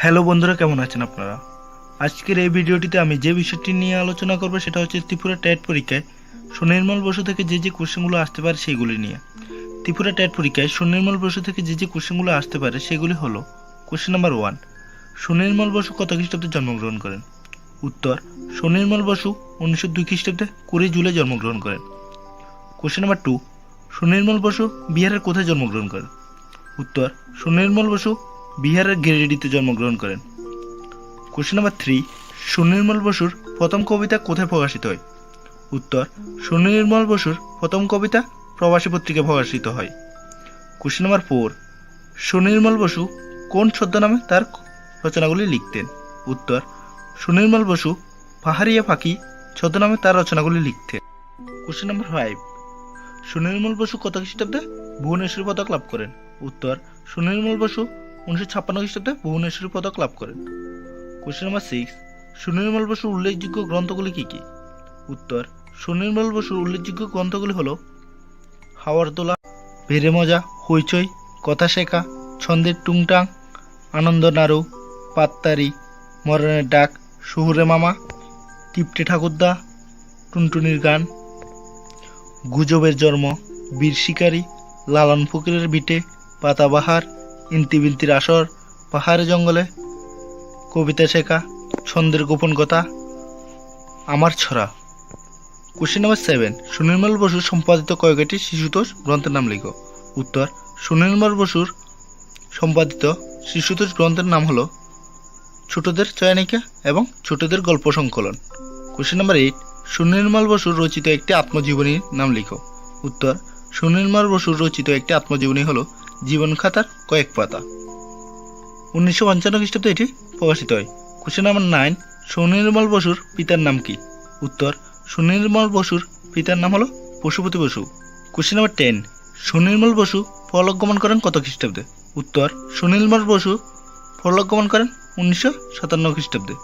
Hello বন্ধুরা, কেমন আছেন আপনারা? আজকের এই ভিডিওটিতে আমি যে বিষয়টি নিয়ে আলোচনা করব সেটা হচ্ছে ত্রিপুরা টেট পরীক্ষায় সুনির্মল বসু থেকে যে যে কোশ্চেনগুলো আসতে পারে সেগুলি নিয়ে। ত্রিপুরা টেট পরীক্ষায় সুনির্মল বসু থেকে যে যে কোশ্চেনগুলো আসতে পারে সেগুলি হলো, question number one, Sunirmal Basu কত খ্রিস্টাব্দে জন্মগ্রহণ করেন? উত্তর, সুনির্মল বসু উনিশশো দুই খ্রিস্টাব্দে কুড়ি জুলাই জন্মগ্রহণ করেন। Question number two, Sunirmal Basu বিহারের কোথায় জন্মগ্রহণ করেন? উত্তর, সুনির্মল বসু বিহারের গিরিডিতে জন্মগ্রহণ করেন। কোশ্চেন নাম্বার থ্রি সুনির্মল বসুর প্রথম কবিতা কোথায় প্রকাশিত হয়? উত্তর সুনির্মল বসুর প্রথম কবিতা প্রবাসী পত্রিকায় প্রকাশিত হয়। Question number four Sunirmal Basu কোন ছদ্মনামে তার রচনাগুলি লিখতেন? উত্তর সুনির্মল বসু পাহাড়িয়া পাখি ছদ্মনামে তার রচনাগুলি লিখতেন। Question number five Sunirmal Basu কত খ্রিস্টাব্দে ভুবনেশ্বরী পদক লাভ করেন? উত্তর সুনির্মল বসু উনিশশো ছাপ্পান্ন খ্রিস্টাব্দে ভুবনেশ্বরী পদক লাভ করেন। কোশ্চেন নাম্বার সিক্স সুনির্মল বসুর উল্লেখযোগ্য গ্রন্থগুলি কী কী? উত্তর সুনির্মল বসুর উল্লেখযোগ্য গ্রন্থগুলি হল হাওয়ার তোলা ভেরে মজা, হইচই, কথা শেখা, ছন্দের টুংটাং, আনন্দ নাড়ু, পাত্তারি, মরণের ডাক, শহুরে মামা টিপটে ঠাকুরদা, টুনটুনির গান, গুজবের জন্ম, বীর শিকারী, লালন ফকিরের বিটে, পাতাবাহার ইন্তিবিন্তির আসর, পাহাড়ে জঙ্গলে, কবিতা শেখা, ছন্দের গোপন কথা, আমার ছড়া। কোশ্চেন নাম্বার সেভেন সুনির্মল বসুর সম্পাদিত কয়েকটি শিশুতোষ গ্রন্থের নাম লিখো। উত্তর সুনির্মল বসুর সম্পাদিত শিশুতোষ গ্রন্থের নাম হলো ছোটদের চয়নিকা এবং ছোটদের গল্প সংকলন। কোশ্চেন নাম্বার এইট সুনির্মল বসুর রচিত একটি আত্মজীবনীর নাম লিখো। উত্তর সুনির্মল বসুর রচিত একটি আত্মজীবনী হলো জীবন খাতার কয়েক পাতা। উনিশশো পঞ্চান্ন খ্রিস্টাব্দে এটি প্রকাশিত হয়। কোশ্চেন নাম্বার নাইন, সুনির্মল বসুর পিতার নাম কি? উত্তর, সুনির্মল বসুর পিতার নাম হলো Pashupati Basu. Question number ten, Sunirmal Basu পরলোক গমন করেন কত খ্রিস্টাব্দে? উত্তর, সুনির্মল বসু পরলোক গমন করেন উনিশশো সাতান্ন খ্রিস্টাব্দে,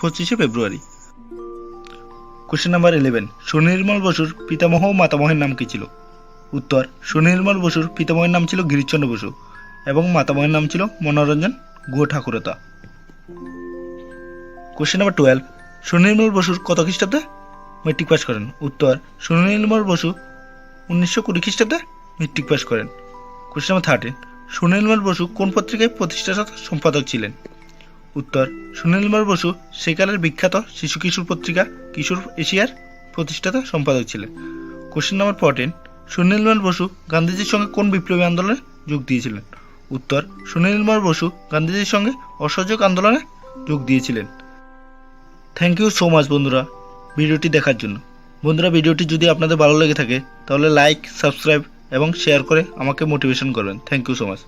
পঁচিশে ফেব্রুয়ারি। কোশ্চেন নাম্বার ইলেভেন, সুনির্মল বসুর পিতামহ ও মাতামহের নাম কি ছিল? উত্তর, সুনির্মল বসুর পিতামহের নাম ছিল গিরিশচন্দ্র বসু এবং মাতামহের নাম ছিল Manoranjan Guha Thakurta question number twelve Sunirmal বসুর কত খ্রিস্টাব্দে? মেট্রিক পাস করেন। উত্তর, সুনির্মল বসু উনিশশো কুড়ি খ্রিস্টাব্দে মেট্রিক পাস করেন। Question number thirteen Sunirmal Basu কোন পত্রিকায় প্রতিষ্ঠাতা সম্পাদক ছিলেন? উত্তর সুনীলমল বসু সেকালের বিখ্যাত শিশু কিশোর পত্রিকা কিশোর এশিয়ার প্রতিষ্ঠাতা সম্পাদক ছিলেন। Question number fourteen Sunirmal Basu গান্ধীজির সঙ্গে কোন বিপ্লবী আন্দোলনে যোগ দিয়েছিলেন? উত্তর সুনীলমান বসু গান্ধীজির সঙ্গে অসহযোগ আন্দোলনে যোগ দিয়েছিলেন। থ্যাংক ইউ সো মাচ বন্ধুরা, ভিডিওটি দেখার জন্য। বন্ধুরা, ভিডিওটি যদি আপনাদের ভালো লেগে থাকে, তাহলে লাইক সাবস্ক্রাইব এবং শেয়ার করে আমাকে মোটিভেশন করবেন। Thank you so much